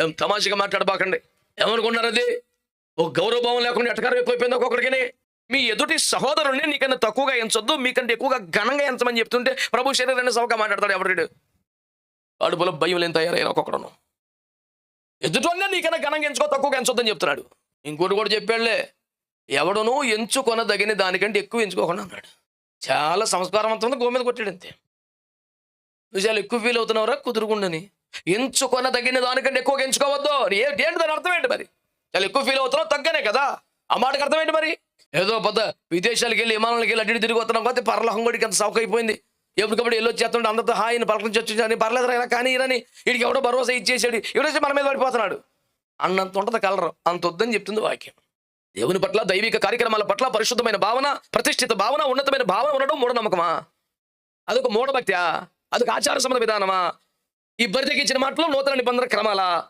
ఏం తమాషగా మాట్లాడబాకండి. ఏమనుకున్నారు అది? ఓ గౌరవభావం లేకుండా ఎటకారం ఎక్కువైపోయింది ఒక్కొక్కడికి మీ ఎదుటి సహోదరుణ్ణి నీకన్నా తక్కువగా ఎంచొద్దు మీకంటే ఎక్కువగా ఘనంగా ఎంచమని చెప్తుంటే ప్రభు శరీరాన్ని సవగా మాట్లాడతాడు ఎవరిడు అడుపులో భయం లేని తయారైన ఒక్కొక్కడను. ఎదుటన్నా నీకన్నా ఘనంగా ఎంచుకో తక్కువగా ఎంచొద్దని చెప్తున్నాడు. ఇంకోటి కూడా చెప్పాడులే. ఎవడనూ ఎంచుకొనదగిన దానికంటే ఎక్కువ ఎంచుకోకుండా అన్నాడు చాలా సంస్కారవంతంగా గో మీద కొట్టాడు అంతే నువ్వు చాలా ఎక్కువ ఫీల్ అవుతున్నావురా కుదురుకుండని. ఎంచుకొన తగిన దానికంటే ఎక్కువగా ఎంచుకోవద్దు. ఏ ఏంటి దాని అర్థం ఏంటి మరి? చాలా ఎక్కువ ఫీల్ అవుతున్నావు తగ్గనే కదా? ఆ మాటకు అర్థం ఏంటి మరి? ఏదో పెద్ద విదేశాలకు వెళ్ళి విమానాలకు వెళ్ళి అడ్డు తిరిగి వస్తున్నాం కాబట్టి పర్లహం కూడా అంత సౌక అయిపోయింది ఎప్పటికప్పుడు వెళ్ళి వచ్చేస్తుంటే అందరితో హాయిని పలకరించి అని పర్లేదు రా కానీ ఇరని వీడికి ఎవడో భరోసా ఇచ్చేసాడు. ఎవడొచ్చి మన మీద పడిపోతున్నాడు. అన్నంత ఉంటుంది కలరు అంత వద్దని చెప్తుంది వాక్యం. దేవుని పట్ల దైవిక కార్యక్రమాల పట్ల పరిశుద్ధమైన భావన ప్రతిష్ఠిత భావన ఉన్నతమైన భావన ఉండడం మూఢనమ్మకమా? అదొక మూఢభక్త్యా? అదొక ఆచార సంబంధ విధానమా? ఇబ్బంది బరితెకి మాటలు నూతన నిబంధన క్రమాల